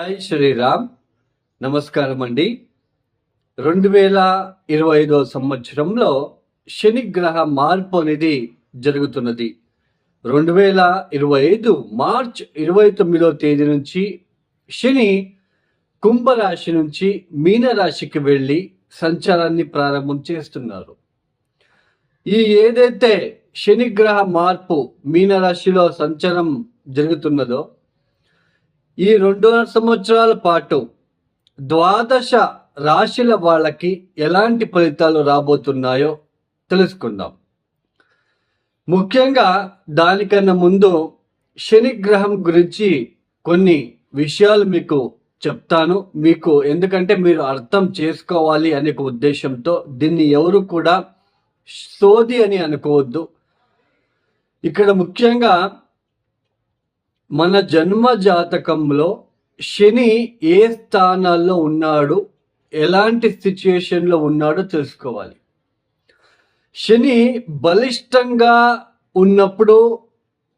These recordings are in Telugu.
హాయ్ శ్రీరామ్. నమస్కారం అండి రెండు వేల ఇరవై ఐదో సంవత్సరంలో శనిగ్రహ మార్పు అనేది జరుగుతున్నది. రెండు వేల ఇరవై ఐదు మార్చ్ ఇరవై తొమ్మిదో తేదీ నుంచి శని కుంభరాశి నుంచి మీనరాశికి వెళ్ళి సంచారాన్ని ప్రారంభం చేస్తున్నారు. ఈ ఏదైతే శనిగ్రహ మార్పు మీనరాశిలో సంచారం జరుగుతున్నదో ఈ రెండు సంవత్సరాల పాటు ద్వాదశ రాశుల వాళ్ళకి ఎలాంటి ఫలితాలు రాబోతున్నాయో తెలుసుకుందాం. ముఖ్యంగా దానికన్నా ముందు శనిగ్రహం గురించి కొన్ని విషయాలు మీకు చెప్తాను. మీకు ఎందుకంటే మీరు అర్థం చేసుకోవాలి అనే ఉద్దేశంతో దీన్ని ఎవరు కూడా సోది అని అనుకోవద్దు. ఇక్కడ ముఖ్యంగా మన జన్మ జాతకంలో శని ఏ స్థానాల్లో ఉన్నాడు ఎలాంటి సిచ్యుయేషన్లో ఉన్నాడో తెలుసుకోవాలి. శని బలిష్టంగా ఉన్నప్పుడు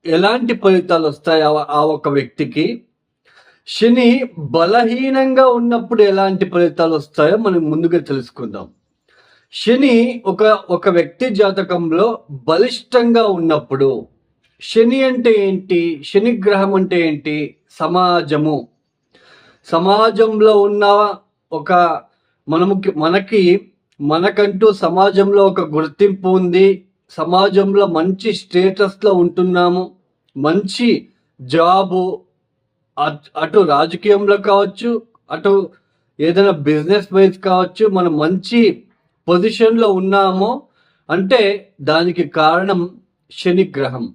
ఎలాంటి ఫలితాలు వస్తాయి ఆ- ఆ ఒక వ్యక్తికి? శని బలహీనంగా ఉన్నప్పుడు ఎలాంటి ఫలితాలు వస్తాయో మనం ముందుగా తెలుసుకుందాం. శని ఒక ఒక వ్యక్తి జాతకంలో బలిష్టంగా ఉన్నప్పుడు శని అంటే ఏంటి? శని గ్రహం అంటే ఏంటి? సమాజము. సమాజంలో ఉన్న ఒక మనముకి మనకి మనకంటూ సమాజంలో ఒక గుర్తింపు ఉంది. సమాజంలో మంచి స్టేటస్లో ఉంటున్నాము. మంచి జాబు అటు రాజకీయంలో కావచ్చు అటు ఏదైనా బిజినెస్ వైజ్ కావచ్చు మనం మంచి పొజిషన్లో ఉన్నామో. అంటే దానికి కారణం శని గ్రహం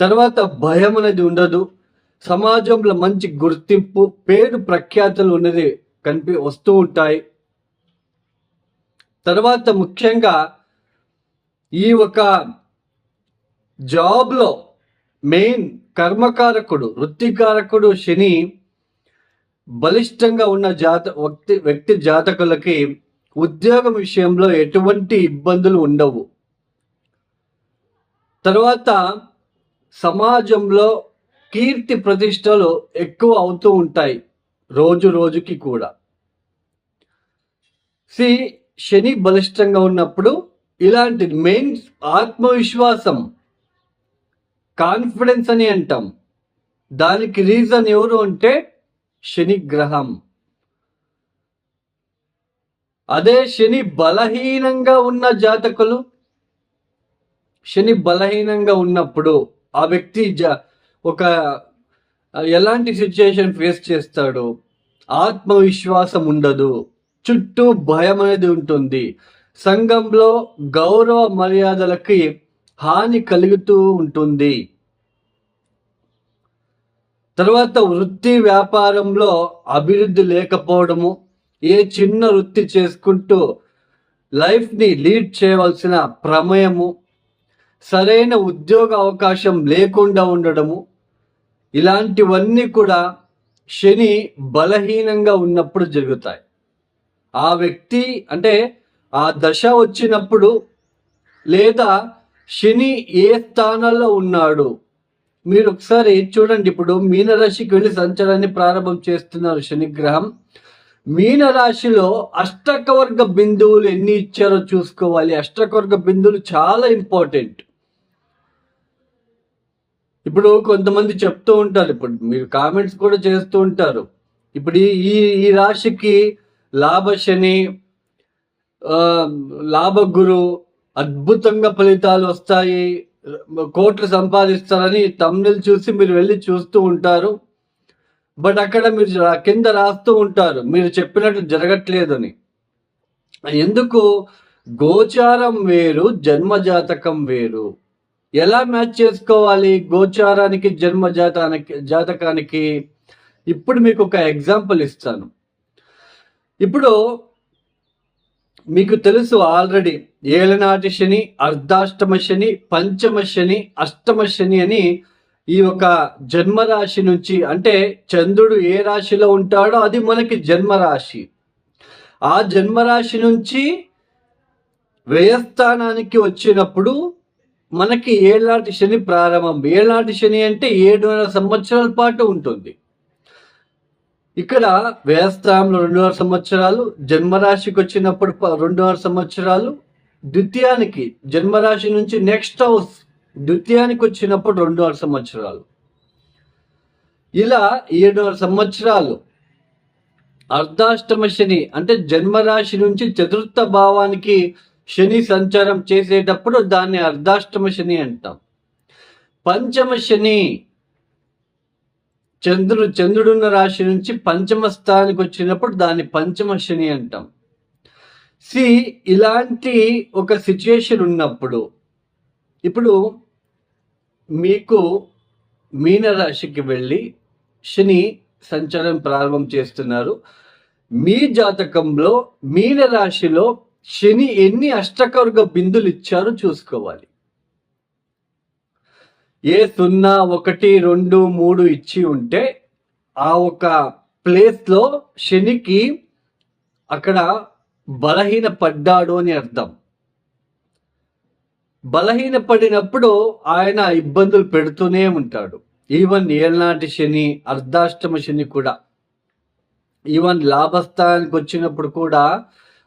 తర్వాత భయం అనేది ఉండదు. సమాజంలో మంచి గుర్తింపు పేరు ప్రఖ్యాతులు ఉన్నది కనిపి వస్తూ ఉంటాయి. తర్వాత ముఖ్యంగా ఈ ఒక జాబ్లో మెయిన్ కర్మకారకుడు వృత్తికారకుడు శని బలిష్టంగా ఉన్న జాత వ్యక్తి వ్యక్తి జాతకులకి ఉద్యోగం విషయంలో ఎటువంటి ఇబ్బందులు ఉండవు. తర్వాత సమాజంలో కీర్తి ప్రతిష్టలు ఎక్కువ అవుతూ ఉంటాయి రోజు రోజుకి కూడా. సి శని బలిష్టంగా ఉన్నప్పుడు ఇలాంటి మెయిన్ ఆత్మవిశ్వాసం కాన్ఫిడెన్స్ అని అంటాం. దానికి రీజన్ ఎవరు అంటే శని గ్రహం. అదే శని బలహీనంగా ఉన్న జాతకులు శని బలహీనంగా ఉన్నప్పుడు ఆ వ్యక్తి జ ఒక ఎలాంటి సిచ్యుయేషన్ ఫేస్ చేస్తాడు ఆత్మవిశ్వాసం ఉండదు. చుట్టూ భయం అనేది ఉంటుంది. సంఘంలో గౌరవ మర్యాదలకి హాని కలుగుతూ ఉంటుంది. తర్వాత వృత్తి వ్యాపారంలో అభివృద్ధి లేకపోవడము ఏ చిన్న వృత్తి చేసుకుంటూ లైఫ్ని లీడ్ చేయవలసిన ప్రమేయము సరైన ఉద్యోగ అవకాశం లేకుండా ఉండడము ఇలాంటివన్నీ కూడా శని బలహీనంగా ఉన్నప్పుడు జరుగుతాయి. ఆ వ్యక్తి అంటే ఆ దశ వచ్చినప్పుడు లేదా శని ఏ స్థానంలో ఉన్నాడు మీరు ఒకసారి చూడండి. ఇప్పుడు మీనరాశికి వెళ్ళి సంచారాన్ని ప్రారంభం చేస్తున్నారు శనిగ్రహం. మీనరాశిలో అష్టకవర్గ బిందువులు ఎన్ని ఇచ్చారో చూసుకోవాలి. అష్టకవర్గ బిందువులు చాలా ఇంపార్టెంట్. ఇప్పుడు కొంతమంది చెప్తూ ఉంటారు ఇప్పుడు మీరు కామెంట్స్ కూడా చేస్తూ ఉంటారు. ఇప్పుడు ఈ ఈ- రాశికి రాశికి లాభశని లాభ గురు అద్భుతంగా ఫలితాలు వస్తాయి. కోట్లు సంపాదిస్తారని తమ్ముళ్ళు చూసి మీరు వెళ్ళి చూస్తూ ఉంటారు. బట్ అక్కడ మీరు రా- కింద రాస్తూ ఉంటారు మీరు చెప్పినట్టు జరగట్లేదని. ఎందుకు? గోచారం వేరు జన్మజాతకం వేరు. ఎలా మ్యాచ్ చేసుకోవాలి గోచారానికి జన్మ జాతానికి జాతకానికి? ఇప్పుడు మీకు ఒక ఎగ్జాంపుల్ ఇస్తాను. ఇప్పుడు మీకు తెలుసు ఆల్రెడీ ఏలనాటి శని అర్ధాష్టమ శని పంచమ శని అష్టమ శని అని ఈ ఒక జన్మరాశి నుంచి అంటే చంద్రుడు ఏ రాశిలో ఉంటాడో అది మనకి జన్మరాశి. ఆ జన్మరాశి నుంచి వ్యయస్థానానికి వచ్చినప్పుడు మనకి ఏళ్ళనాటి శని ప్రారంభం. ఏళ్ళనాటి శని అంటే ఏడున్నర సంవత్సరాల పాటు ఉంటుంది. ఇక్కడ వ్యయస్థానంలో రెండున్నర సంవత్సరాలు జన్మరాశికి వచ్చినప్పుడు రెండున్నర సంవత్సరాలు ద్వితీయానికి జన్మరాశి నుంచి నెక్స్ట్ హౌస్ ద్వితీయానికి వచ్చినప్పుడు రెండున్నర సంవత్సరాలు. ఇలా ఏడున్నర సంవత్సరాలు అర్ధాష్టమ శని అంటే జన్మరాశి నుంచి చతుర్థ భావానికి శని సంచారం చేసేటప్పుడు దాన్ని అర్ధాష్టమ శని అంటాం. పంచమ శని చంద్రుడు చంద్రుడున్న రాశి నుంచి పంచమ స్థానానికి వచ్చినప్పుడు దాన్ని పంచమ శని అంటాం. సి ఇలాంటి ఒక సిచ్యుయేషన్ ఉన్నప్పుడు ఇప్పుడు మీకు మీనరాశికి వెళ్ళి శని సంచారం ప్రారంభం చేస్తున్నారు. మీ జాతకంలో మీనరాశిలో శని ఎన్ని అష్టకర్గ బిందులు ఇచ్చారో చూసుకోవాలి. ఏ సున్నా ఒకటి రెండు మూడు ఇచ్చి ఉంటే ఆ ఒక ప్లేస్లో శనికి అక్కడ బలహీన పడ్డాడు అని అర్థం. బలహీన పడినప్పుడు ఆయన ఇబ్బందులు పెడుతూనే ఉంటాడు. ఈవెన్ ఏళ్ళనాటి శని అర్ధాష్టమ శని కూడా. ఈవెన్ లాభస్థానానికి వచ్చినప్పుడు కూడా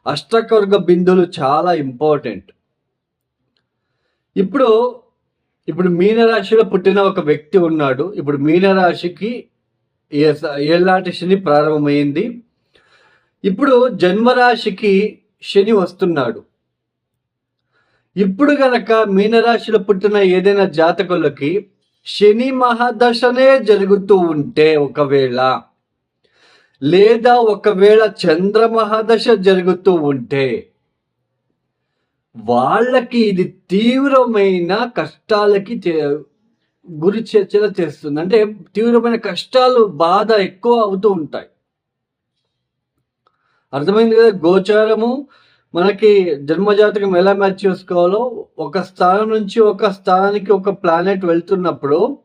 అష్టకర్గ బిందులు చాలా ఇంపార్టెంట్. ఇప్పుడు ఇప్పుడు మీనరాశిలో పుట్టిన ఒక వ్యక్తి ఉన్నాడు. ఇప్పుడు మీనరాశికి ఏ- శని ప్రారంభమైంది. ఇప్పుడు జన్మరాశికి శని వస్తున్నాడు. ఇప్పుడు గనక మీనరాశిలో పుట్టిన ఏదైనా జాతకులకి శని మహాదశనే జరుగుతూ ఉంటే ఒకవేళ లేదా ఒకవేళ చంద్రమహాదశ జరుగుతూ ఉంటే వాళ్ళకి ఇది తీవ్రమైన కష్టాలకి గురి చర్చల చేస్తుంది. అంటే తీవ్రమైన కష్టాలు బాధ ఎక్కువ అవుతూ ఉంటాయి. అర్థమైంది కదా? గోచారము మనకి జన్మజాతకం ఎలా మ్యాచ్ చేసుకోవాలో? ఒక స్థానం నుంచి ఒక స్థానానికి ఒక ప్లానెట్ వెళ్తున్నప్పుడు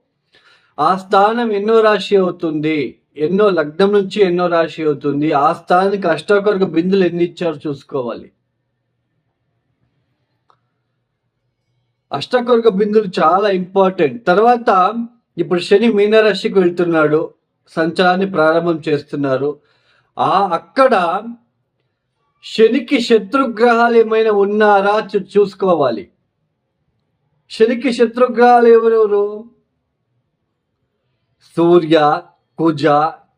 ఆ స్థానం ఎన్నో రాశి అవుతుంది? ఎన్నో లగ్నం నుంచి ఎన్నో రాశి అవుతుంది. ఆ స్థానానికి అష్టాకర్గ బిందులు ఎన్ని ఇచ్చారో చూసుకోవాలి. అష్టకర్గ బిందులు చాలా ఇంపార్టెంట్. తర్వాత ఇప్పుడు శని మీనరాశికి వెళ్తున్నాడు. సంచారాన్ని ప్రారంభం చేస్తున్నారు. ఆ అక్కడ శనికి శత్రుగ్రహాలు ఏమైనా ఉన్నారా చూసుకోవాలి. శనికి శత్రుగ్రహాలు ఎవరెవరు? సూర్య కుజ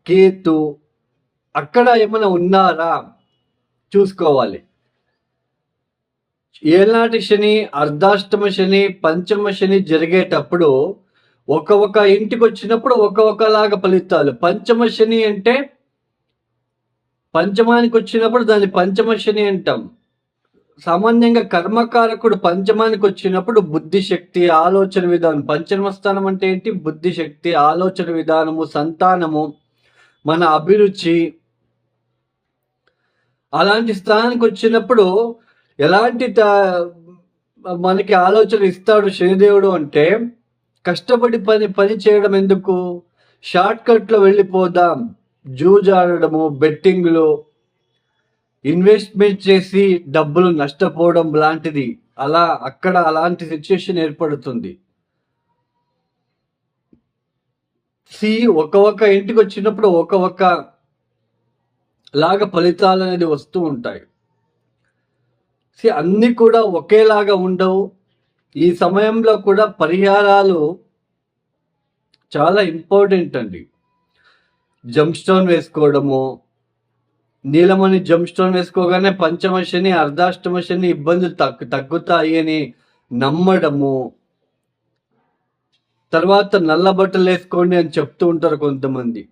కేతు అక్కడ ఏమైనా ఉన్నారా? చూసుకోవాలి. ఏనాటి శని అర్ధాష్టమ శని పంచమ శని జరిగేటప్పుడు ఒక ఒక ఇంటికి వచ్చినప్పుడు ఒక ఒకలాగా ఫలితాలు. పంచమ శని అంటే పంచమానికి వచ్చినప్పుడు దాన్ని పంచమ శని అంటాం. సామాన్యంగా కర్మకారకుడు పంచమానికి వచ్చినప్పుడు బుద్ధి శక్తి ఆలోచన విధానం. పంచమ స్థానం అంటే ఏంటి? బుద్ధి శక్తి ఆలోచన విధానము సంతానము మన అభిరుచి. అలాంటి స్థానానికి వచ్చినప్పుడు ఎలాంటి మనకి ఆలోచన ఇస్తాడు శనిదేవుడు అంటే కష్టపడి పని పని చేయడం ఎందుకు? షార్ట్ కట్లో వెళ్ళిపోదాం. జూజాడము బెట్టింగ్లు ఇన్వెస్ట్మెంట్ చేసి డబ్బులు నష్టపోవడం లాంటిది. అలా అక్కడ అలాంటి సిచ్యుయేషన్ ఏర్పడుతుంది. సి ఒక ఒక్క ఇంటికి వచ్చినప్పుడు ఒక ఒక్క లాగా ఫలితాలు అనేది వస్తూ ఉంటాయి. సి అన్నీ కూడా ఒకేలాగా ఉండవు. ఈ సమయంలో కూడా పరిహారాలు చాలా ఇంపార్టెంట్ అండి. జంప్ స్టోన్ వేసుకోవడము నీలమణి జంప్ స్టోన్ వేసుకోగానే పంచమ శని అర్ధాష్టమ శని ఇబ్బందులు తగ్గు తగ్గుతాయి అని నమ్మడము. తర్వాత నల్ల బట్టలు వేసుకోండి అని చెప్తూ ఉంటారు కొంతమంది.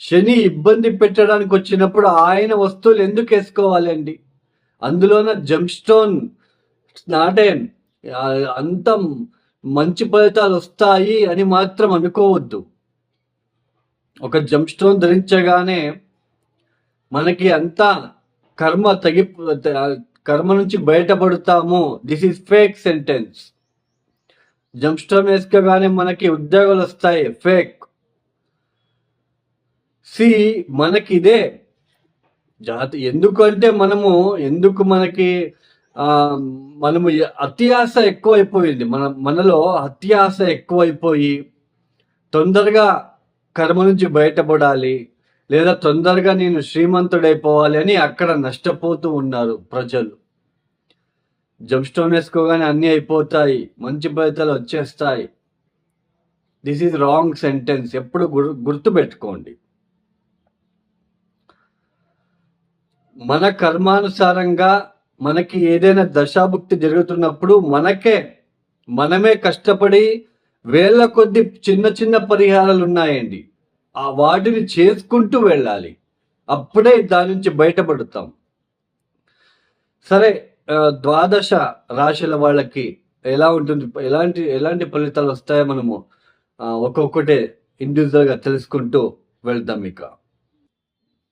శని ఇబ్బంది పెట్టడానికి వచ్చినప్పుడు ఆయన వస్తువులు ఎందుకు వేసుకోవాలి అండి? అందులోన జంప్ స్టోన్ నాటే అంత మంచి ఫలితాలు వస్తాయి అని మాత్రం అనుకోవద్దు. ఒక జంప్ స్టోన్ ధరించగానే మనకి అంతా కర్మ తగి కర్మ నుంచి బయటపడతాము. This is fake sentence gemstone వేసుకోగానే మనకి ఉద్యోగాలు వస్తాయి. ఫేక్ సి మనకి ఇదే. జాతి ఎందుకంటే మనము ఎందుకు మనకి మనము అత్యాశ ఎక్కువైపోయింది. మన మనలో అత్యాశ ఎక్కువైపోయి తొందరగా కర్మ నుంచి బయటపడాలి. లేదా తొందరగా నేను శ్రీమంతుడైపోవాలి అని అక్కడ నష్టపోతూ ఉన్నారు ప్రజలు. జంప్ స్టోన్ వేసుకోగానే అన్నీ అయిపోతాయి మంచి ఫలితాలు వచ్చేస్తాయి. దిస్ ఈజ్ రాంగ్ సెంటెన్స్ ఎప్పుడు గుర్ గుర్తు పెట్టుకోండి మన కర్మానుసారంగా మనకి ఏదైనా దశాభుక్తి జరుగుతున్నప్పుడు మనకే మనమే కష్టపడి వేల కొద్ది చిన్న చిన్న పరిహారాలు ఉన్నాయండి ఆ వాటిని చేసుకుంటూ వెళ్ళాలి. అప్పుడే దాని నుంచి బయటపడతాం. సరే ద్వాదశ రాశుల వాళ్ళకి ఎలా ఉంటుంది? ఎలాంటి ఎలాంటి ఫలితాలు వస్తాయో మనము ఒక్కొక్కటే ఇండివిజువల్గా తెలుసుకుంటూ వెళ్దాం ఇక.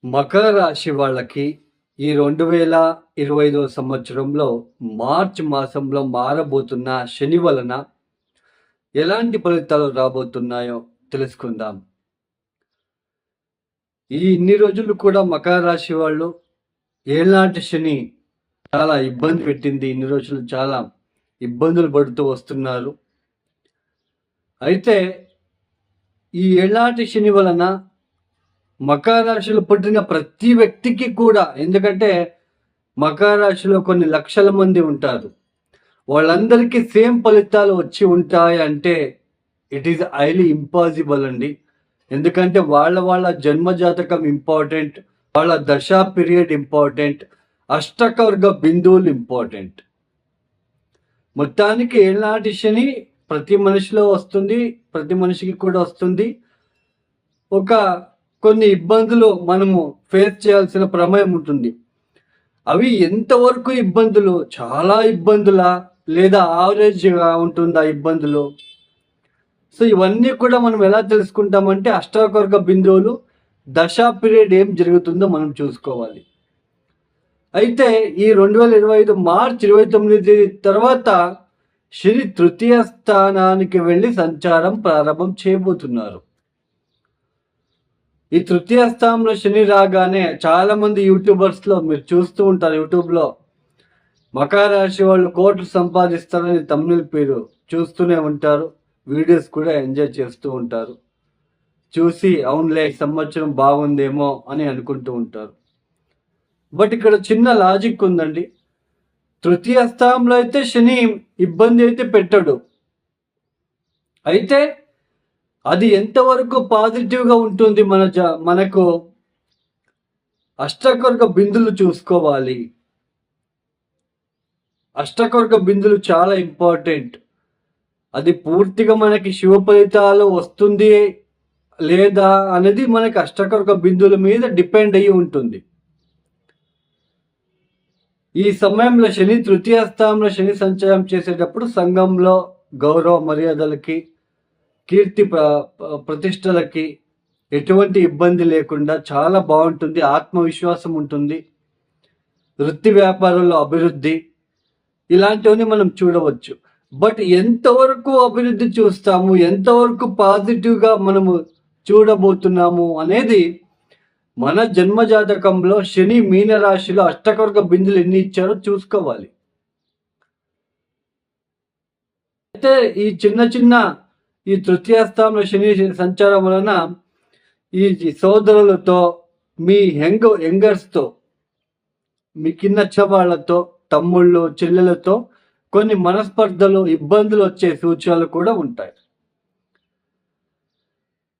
మకర రాశి వాళ్ళకి ఈ రెండు వేల ఇరవై ఐదవ సంవత్సరంలో మార్చ్ మాసంలో మారబోతున్న శని వలన ఎలాంటి ఫలితాలు రాబోతున్నాయో తెలుసుకుందాం. ఈ ఇన్ని రోజులు కూడా మకర రాశి వాళ్ళు ఏనాటి శని చాలా ఇబ్బంది పెట్టింది. ఇన్ని రోజులు చాలా ఇబ్బందులు పడుతూ వస్తున్నారు. అయితే ఈ ఏళ్ళాటి శని వలన మకర రాశిలో పుట్టిన ప్రతి వ్యక్తికి కూడా ఎందుకంటే మకర రాశిలో కొన్ని లక్షల మంది ఉంటారు. వాళ్ళందరికీ సేమ్ ఫలితాలు వచ్చి ఉంటాయి అంటే ఇట్ ఈస్ హైలీ ఇంపాసిబుల్ అండి. ఎందుకంటే వాళ్ళ వాళ్ళ జన్మజాతకం ఇంపార్టెంట్ వాళ్ళ దశా పీరియడ్ ఇంపార్టెంట్ అష్టకవర్గ బిందువులు ఇంపార్టెంట్. మొత్తానికి ఏనాటి శని ప్రతి మనిషిలో వస్తుంది ప్రతి మనిషికి కూడా వస్తుంది. ఒక కొన్ని ఇబ్బందులు మనము ఫేస్ చేయాల్సిన ప్రమేయం ఉంటుంది. అవి ఎంతవరకు ఇబ్బందులు? చాలా ఇబ్బందుల? లేదా ఆవరేజ్గా ఉంటుందా ఇబ్బందులు? సో ఇవన్నీ కూడా మనం ఎలా తెలుసుకుంటామంటే అష్టాకర్గ బిందువులు దశా పీరియడ్ ఏం జరుగుతుందో మనం చూసుకోవాలి. అయితే ఈ రెండు వేల ఇరవై ఐదు మార్చ్ ఇరవై తొమ్మిది తర్వాత శని తృతీయ స్థానానికి వెళ్ళి సంచారం ప్రారంభం చేయబోతున్నారు. ఈ తృతీయ స్థానంలో శని రాగానే చాలా మంది యూట్యూబర్స్లో మీరు చూస్తూ ఉంటారు యూట్యూబ్లో మకర రాశి వాళ్ళు కోట్లు సంపాదిస్తారని తమిళ పేరు చూస్తూనే ఉంటారు. వీడియోస్ కూడా ఎంజాయ్ చేస్తూ ఉంటారు. చూసి అవునులే సంవత్సరం బాగుందేమో అని అనుకుంటూ ఉంటారు. బట్ ఇక్కడ చిన్న లాజిక్ ఉందండి. తృతీయ స్థానంలో అయితే శని ఇబ్బంది అయితే పెట్టడు. అయితే అది ఎంతవరకు పాజిటివ్గా ఉంటుంది మన జ మనకు అష్టకొరక బిందులు చూసుకోవాలి. అష్టకొరక బిందులు చాలా ఇంపార్టెంట్. అది పూర్తిగా మనకి శివ ఫలితాలు వస్తుంది లేదా అనేది మనకి అష్టకొరక బిందువుల మీద డిపెండ్ అయ్యి ఉంటుంది. ఈ సమయంలో శని తృతీయ స్థానంలో శని సంచారం చేసేటప్పుడు సంఘంలో గౌరవ మర్యాదలకి కీర్తి ప్రతిష్టలకి ఎటువంటి ఇబ్బంది లేకుండా చాలా బాగుంటుంది ఆత్మవిశ్వాసం ఉంటుంది వృత్తి వ్యాపారంలో అభివృద్ధి ఇలాంటివన్నీ మనం చూడవచ్చు. బట్ ఎంతవరకు అభివృద్ధి చూస్తాము ఎంతవరకు పాజిటివ్గా మనము చూడబోతున్నాము అనేది మన జన్మజాతకంలో శని మీనరాశిలో అష్టకవర్గ బిందులు ఎన్ని ఇచ్చారో చూసుకోవాలి. అయితే ఈ చిన్న చిన్న ఈ తృతీయస్థానంలో శని సంచారం వలన ఈ సోదరులతో మీ యంగ్ యంగర్స్తో మీ కింద వాళ్ళతో తమ్ముళ్ళు చెల్లెలతో కొన్ని మనస్పర్ధలు ఇబ్బందులు వచ్చే సూచనలు కూడా ఉంటాయి.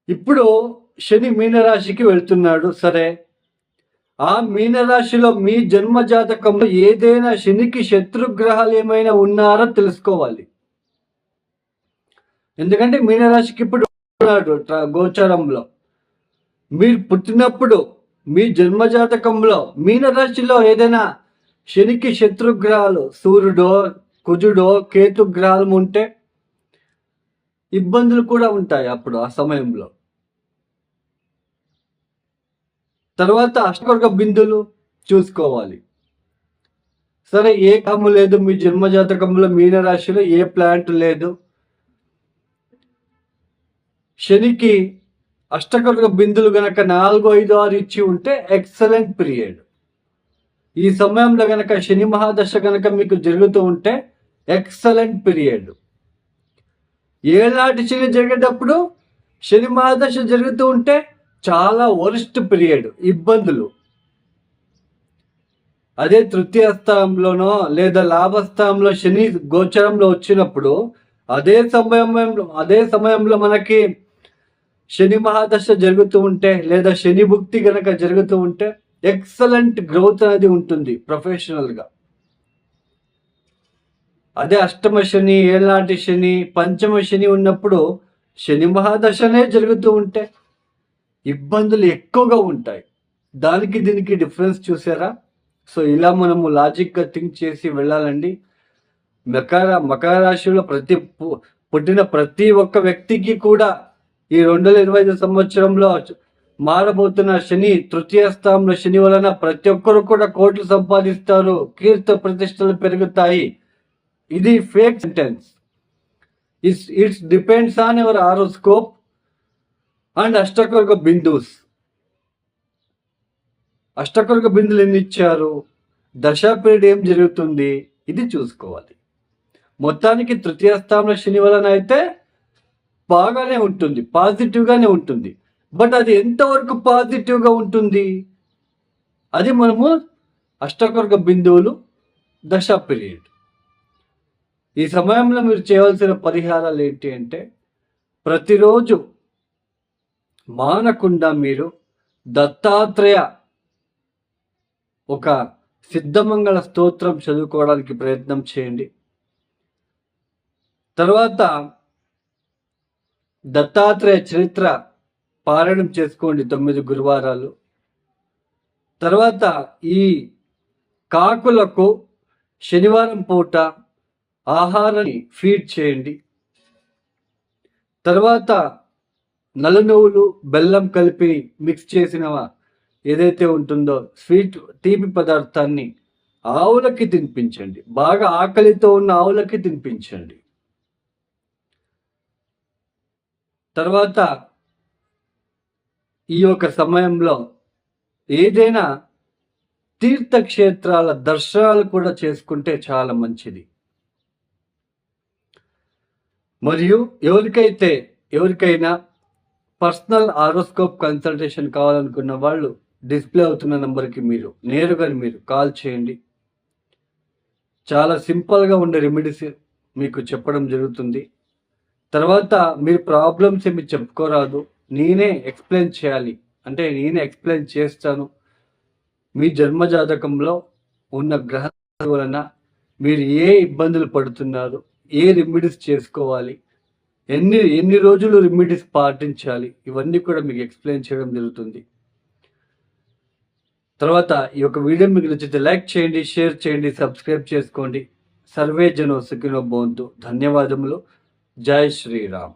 ఇప్పుడు శని మీనరాశికి వెళ్తున్నాడు. సరే ఆ మీనరాశిలో మీ జన్మ జాతకంలో ఏదైనా శనికి శత్రుగ్రహాలు ఏమైనా ఉన్నారో తెలుసుకోవాలి. ఎందుకంటే మీనరాశికి ఇప్పుడు ఉన్నాడు గోచరంలో. మీరు పుట్టినప్పుడు మీ జన్మజాతకంలో మీనరాశిలో ఏదైనా శనికి శత్రుగ్రహాలు సూర్యుడో కుజుడో కేతు గ్రహం ఉంటే ఇబ్బందులు కూడా ఉంటాయి అప్పుడు ఆ సమయంలో. తర్వాత అష్టవర్గ బిందులు చూసుకోవాలి. సరే ఏ కాము లేదు మీ జన్మజాతకంలో మీనరాశిలో ఏ ప్లాంట్ లేదు. శనికి అష్టకర్గ బిందులు గనక నాలుగు ఐదు ఆరు ఇచ్చి ఉంటే ఎక్సలెంట్ పీరియడ్. ఈ సమయంలో గనక శని మహాదశ గనక మీకు జరుగుతూ ఉంటే ఎక్సలెంట్ పీరియడ్. ఏనాటి శని జరిగేటప్పుడు శని మహాదశ జరుగుతూ ఉంటే చాలా వరస్ట్ పీరియడ్ ఇబ్బందులు. అదే తృతీయ స్థానంలోనో లేదా లాభస్థానంలో శని గోచరంలో వచ్చినప్పుడు అదే సమయంలో అదే సమయంలో మనకి శని మహాదశ జరుగుతూ ఉంటే లేదా శని భుక్తి గనక జరుగుతూ ఉంటే ఎక్సలెంట్ గ్రోత్ అనేది ఉంటుంది ప్రొఫెషనల్గా. అదే అష్టమ శని ఏళ్ళనాటి శని పంచమ శని ఉన్నప్పుడు శని మహాదశనే జరుగుతూ ఉంటే ఇబ్బందులు ఎక్కువగా ఉంటాయి. దానికి దీనికి డిఫరెన్స్ చూసారా? సో ఇలా మనము లాజిక్గా థింక్ చేసి వెళ్ళాలండి. మకర మకర రాశిలో ప్రతి పుట్టిన ప్రతి ఒక్క వ్యక్తికి కూడా ఈ రెండు వేల ఇరవై ఐదు సంవత్సరంలో మారబోతున్న శని తృతీయ స్థానంలో శని వలన ప్రతి ఒక్కరు కూడా కోట్లు సంపాదిస్తారు. కీర్త ప్రతిష్టలు పెరుగుతాయి. ఇది fake sentence it's it's depends on your horoscope and అష్టకర్గ బిందుస్. అష్టకర్గ బిందులు ఎన్ని ఇచ్చారు? దశా పీరియడ్ ఏం జరుగుతుంది? ఇది చూసుకోవాలి. మొత్తానికి తృతీయ స్థానంలో శని వలన అయితే బాగానే ఉంటుంది పాజిటివ్గానే ఉంటుంది. బట్ అది ఎంతవరకు పాజిటివ్గా ఉంటుంది? అది మనము అష్టకర్గ బిందువులు దశ పీరియడ్. ఈ సమయంలో మీరు చేయవలసిన పరిహారాలు ఏంటి అంటే ప్రతిరోజు మానకుండా మీరు దత్తాత్రేయ ఒక సిద్ధమంగళ స్తోత్రం చదువుకోవడానికి ప్రయత్నం చేయండి. తర్వాత దత్తాత్రేయ చరిత్ర పారాయణం చేసుకోండి తొమ్మిది గురువారాలు. తర్వాత ఈ కాకులకు శనివారం పూట ఆహారాన్ని ఫీడ్ చేయండి. తర్వాత నల్ల నువ్వులు బెల్లం కలిపి మిక్స్ చేసిన ఏదైతే ఉంటుందో స్వీట్ తీపి పదార్థాన్ని ఆవులకి తినిపించండి. బాగా ఆకలితో ఉన్న ఆవులకి తినిపించండి. తర్వాత ఈ యొక్క సమయంలో ఏదైనా తీర్థక్షేత్రాల దర్శనాలు కూడా చేసుకుంటే చాలా మంచిది. మరియు ఎవరికైతే ఎవరికైనా పర్సనల్ ఆరోస్కోప్ కన్సల్టేషన్ కావాలనుకున్న వాళ్ళు డిస్ప్లే అవుతున్న నెంబర్కి మీరు నేరుగా మీరు కాల్ చేయండి. చాలా సింపుల్గా ఉండే రెమెడీస్ మీకు చెప్పడం జరుగుతుంది. తర్వాత మీరు ప్రాబ్లమ్స్ ఏమి చెప్పుకోరాదు. నేనే ఎక్స్ప్లెయిన్ చేయాలి. అంటే నేనే ఎక్స్ప్లెయిన్ చేస్తాను. మీ జన్మజాతకంలో ఉన్న గ్రహ వలన మీరు ఏ ఇబ్బందులు పడుతున్నారు? ఏ రెమెడీస్ చేసుకోవాలి? ఎన్ని ఎన్ని రోజులు రెమెడీస్ పాటించాలి? ఇవన్నీ కూడా మీకు ఎక్స్ప్లెయిన్ చేయడం జరుగుతుంది. తర్వాత ఈ యొక్క వీడియో మీకు నచ్చితే లైక్ చేయండి షేర్ చేయండి సబ్స్క్రైబ్ చేసుకోండి. సర్వే జనో సుఖినో బోంతు ధన్యవాదములు. జై శ్రీరామ్.